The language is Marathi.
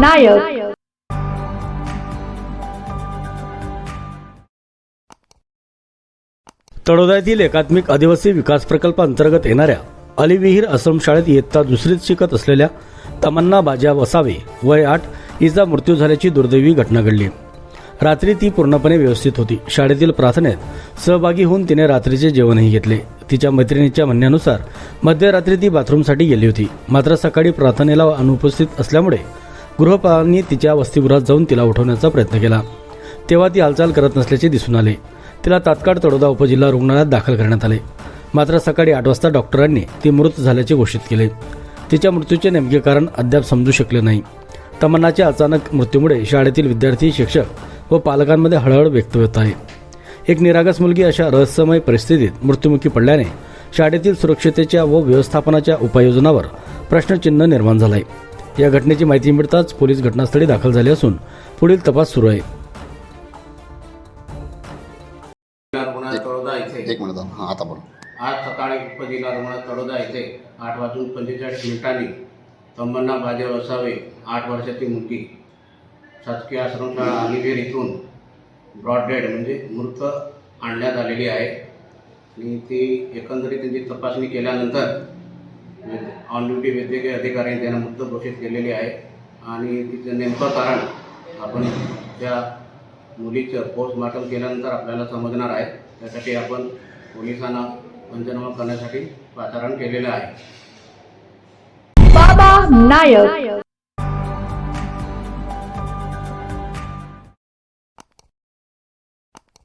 नायक. तळोदा येथील एकात्मिक आदिवासी विकास प्रकल्प अंतर्गत येणाऱ्या अलीविहीर आश्रमशाळेत इयत्ता दुसरीत शिकत असलेल्या तमन्ना बाजा वसावे वय आठ हिचा मृत्यू झाल्याची दुर्दैवी घटना घडली. रात्री ती पूर्णपणे व्यवस्थित होती. शाळेतील प्रार्थनेत सहभागी होऊन तिने रात्रीचे जेवणही घेतले. तिच्या मैत्रिणीच्या म्हणण्यानुसार मध्यरात्री ती बाथरूमसाठी गेली होती. मात्र सकाळी प्रार्थनेला अनुपस्थित असल्यामुळे गृहपालांनी तिच्या वसतिगृहात जाऊन तिला उठवण्याचा प्रयत्न केला. तेव्हा ती हालचाल करत नसल्याचे दिसून आले. तिला तात्काळ तडोदा उपजिल्हा रुग्णालयात दाखल करण्यात आले. मात्र सकाळी आठ वाजता डॉक्टरांनी ती मृत झाल्याचे घोषित केले. तिच्या मृत्यूचे नेमके कारण अद्याप समजू शकले नाही. तमन्नाच्या अचानक मृत्यूमुळे शाळेतील विद्यार्थी शिक्षक व पालकांमध्ये हळहळ व्यक्त होत आहे. एक निरागस मुलगी अशा रहस्यमय परिस्थितीत मृत्युमुखी पडल्याने शाळेतील सुरक्षतेच्या व व्यवस्थापनाच्या उपाययोजनावर प्रश्नचिन्ह निर्माण झालं आहे या घटनेची माहिती मिळताच पोलीस घटनास्थळी दाखल झाले असून पुढील तपास सुरू आहे. एक मिनिट. हां आता बोल. आज सकाळी उपजिल्हा रुग्णालय तळोदा येथे आठ वाजून पंचेचाळीस मिनिटांनी तंबन्ना बाजे वसावे आठ वर्षाची मुलगी. शासकीय आश्रमशाळा अलिवेर इथून ब्रॉड डेड म्हणजे मृत आणण्यात आलेली आहे. आणि ती एकंदरीत त्यांची तपासणी केल्यानंतर ऑन ड्युटी वैद्यकीय अधिकाऱ्यांनी त्यांना मुक्त घोषित केलेली आहे. आणि तिचं नेमकं कारण आपण त्या मुलीचं पोस्टमार्टम केल्यानंतर आपल्याला समजणार आहे. त्यासाठी आपण पोलिसांना पंचनामा करण्यासाठी पाचारण केलेलं आहे. बाबा नायक.